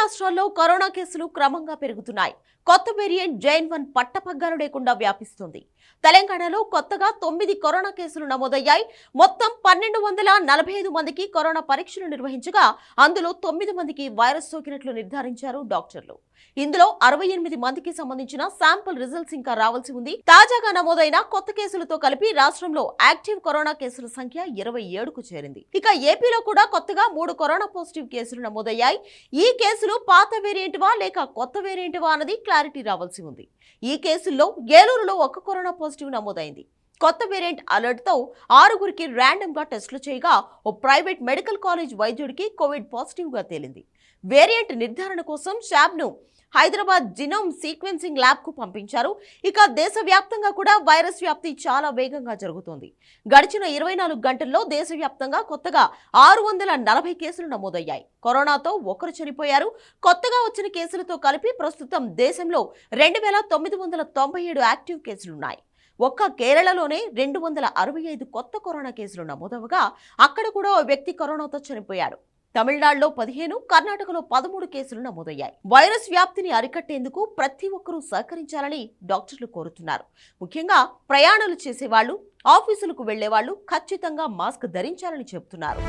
రాష్ట్రాల్లో కరోనా కేసులు క్రమంగా పెరుగుతున్నాయి. కొత్త వేరియంట్ జైన్ వన్ పట్టపగ్గాలు లేకుండా వ్యాపిస్తుంది. తెలంగాణలో కొత్తగా తొమ్మిది కరోనా కేసులు నమోదయ్యాయి. మొత్తం పన్నెండు వందల నలభై ఐదు మందికి కరోనా పరీక్షలు నిర్వహించగా అందులో తొమ్మిది మందికి వైరస్ సోకినట్లు నిర్ధారించారు డాక్టర్లు. ఇందులో అరవై ఎనిమిది మందికి సంబంధించిన శాంపుల్ రిజల్ట్స్ ఇంకా రావాల్సి ఉంది. తాజాగా నమోదైన కొత్త కేసులతో కలిపి రాష్ట్రంలో యాక్టివ్ కరోనా కేసుల సంఖ్య ఇరవై ఏడుకు చేరింది. ఇక ఏపీలో కూడా కొత్తగా మూడు కరోనా పాజిటివ్ కేసులు నమోదయ్యాయి. ఈ కేసులు పాత వేరియంట్వా లేక కొత్త వేరియంట్వా అన్నది క్లారిటీ రావాల్సి ఉంది. ఈ కేసుల్లో ఏలూరులో ఒక కరోనా పాజిటివ్ నమోదైంది. కొత్త వేరియంట్ అలర్ట్తో ఆరుగురికి ర్యాండమ్గా టెస్టులు చేయగా ఓ ప్రైవేట్ మెడికల్ కాలేజ్ వైద్యుడికి కోవిడ్ పాజిటివ్గా తేలింది. వేరియంట్ నిర్ధారణ కోసం శాబ్ను హైదరాబాద్ జినోమ్ సీక్వెన్సింగ్ ల్యాబ్కు పంపించారు. ఇక దేశవ్యాప్తంగా కూడా వైరస్ వ్యాప్తి చాలా వేగంగా జరుగుతోంది. గడిచిన ఇరవై నాలుగు గంటల్లో దేశవ్యాప్తంగా కొత్తగా ఆరు వందల నలభై కేసులు నమోదయ్యాయి. కరోనాతో ఒకరు చనిపోయారు. కొత్తగా వచ్చిన కేసులతో కలిపి ప్రస్తుతం దేశంలో రెండు వేల తొమ్మిది వందల తొంభై ఏడు యాక్టివ్ కేసులున్నాయి. ఒక్క కేరళలోనే రెండు వందల అరవై ఐదు కొత్త కరోనా కేసులు నమోదవగా అక్కడ కూడా ఓ వ్యక్తి కరోనాతో చనిపోయాడు తమిళనాడులో పదిహేను కర్ణాటకలో పదమూడు కేసులు నమోదయ్యాయి. వైరస్ వ్యాప్తిని అరికట్టేందుకు ప్రతి ఒక్కరూ సహకరించాలని డాక్టర్లు కోరుతున్నారు. ముఖ్యంగా ప్రయాణాలు చేసేవాళ్ళు ఆఫీసులకు వెళ్ళేవాళ్ళు ఖచ్చితంగా మాస్క్ ధరించాలని చెబుతున్నారు.